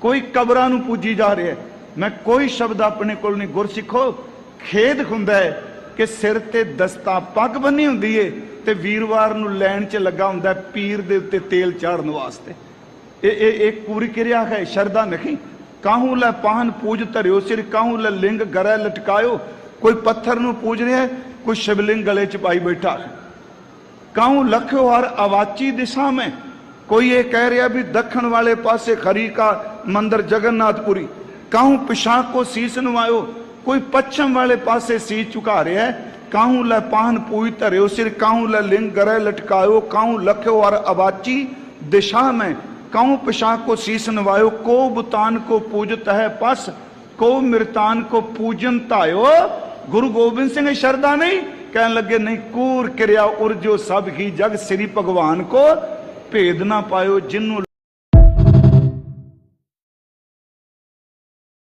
ਕੋਈ ਕਬਰਾਂ ਨੂੰ ਪੂਜੀ ਜਾ ਰਿਹਾ ਮੈਂ ਕੋਈ ਸ਼ਬਦ ਆਪਣੇ ਕੋਲ ਨਹੀਂ। ਗੁਰਸਿੱਖੋ, ਖੇਦ ਹੁੰਦਾ ਹੈ ਕਿ ਸਿਰ ਤੇ ਦਸਤਾ ਪੱਗ ਬੰਨੀ ਹੁੰਦੀ ਏ ਤੇ ਵੀਰਵਾਰ ਨੂੰ ਲੈਣ 'ਚ ਲੱਗਾ ਹੁੰਦਾ ਪੀਰ ਦੇ ਉੱਤੇ ਤੇਲ ਚਾੜਨ ਵਾਸਤੇ। ਇਹ ਇਹ ਇੱਕ ਪੂਰੀ ਕਿਰਿਆ ਹੈ ਸ਼ਰਦਾ ਨਹੀਂ। ਕਾਹੂ ਲੈ ਪਾਹਨ ਪੂਜ ਧਰਿਓ ਸਿਰ, ਕਾਹੂ ਲੈ ਲਿੰਗ ਗਰੈ ਲਟਕਾਇਓ। ਕੋਈ ਪੱਥਰ ਨੂੰ ਪੂਜ ਰਿਹਾ ਕੋਈ ਸ਼ਿਵਲਿੰਗ ਗਲੇ 'ਚ ਪਾਈ ਬੈਠਾ ਹੈ। ਕਾਹੂ ਲਖਿਓ ਹਰ ਅਵਾਚੀ ਦਿਸ਼ਾ ਮੈਂ। ਕੋਈ ਇਹ ਕਹਿ ਰਿਹਾ ਵੀ ਦੱਖਣ ਵਾਲੇ ਪਾਸੇ ਖਰੀ ਕਾ ਮੰਦਰ ਜਗਨਨਾਥਪੁਰੀ ਕਾਹੂ ਪਿਛਾਂ ਕੋ ਸੀਸ ਨਵਾਇਓ ਕੋਈ ਪੱਛਮ ਵਾਲੇ ਪਾਸੇ ਸੀਸ ਝੁਕਾ ਰਿਹਾ ਹੈ ਕਾਹੂ ਲੈ ਪਾਹਨ ਪੂਜ ਧਰਿਓ ਸਿਰ ਕਾਹੂ ਲੈ ਲਿੰਗ ਗਰੇ ਲਟਕਾਇਓ ਕਾਹੂ ਲਖਿਓ ਹਰ ਅਵਾਚੀ ਦਿਸ਼ਾ ਮੈਂ ਕਾਹੂ ਪਿਛਾਂ ਕੋ ਸੀਸ ਨਵਾਇਓ ਕੋ ਬੁਤਾਨ ਕੋ ਪੂਜਤ ਹੈ ਪਸ ਕੋ ਮਿਰਤਾਨ ਕੋ ਪੂਜਨ ਧਾਇਓ ਗੁਰੂ ਗੋਬਿੰਦ ਸਿੰਘ ਸ਼ਰਦਾ ਨਹੀਂ ਕਹਿਣ ਲੱਗੇ ਨਹੀਂ ਕੂਰ ਕਿਰਿਆ ਉਰਜੋ ਸਭ ਹੀ ਜਗ ਸ੍ਰੀ ਭਗਵਾਨ ਕੋ ਭੇਦ ਨਾ ਪਾਇਓ ਜਿਨੂੰ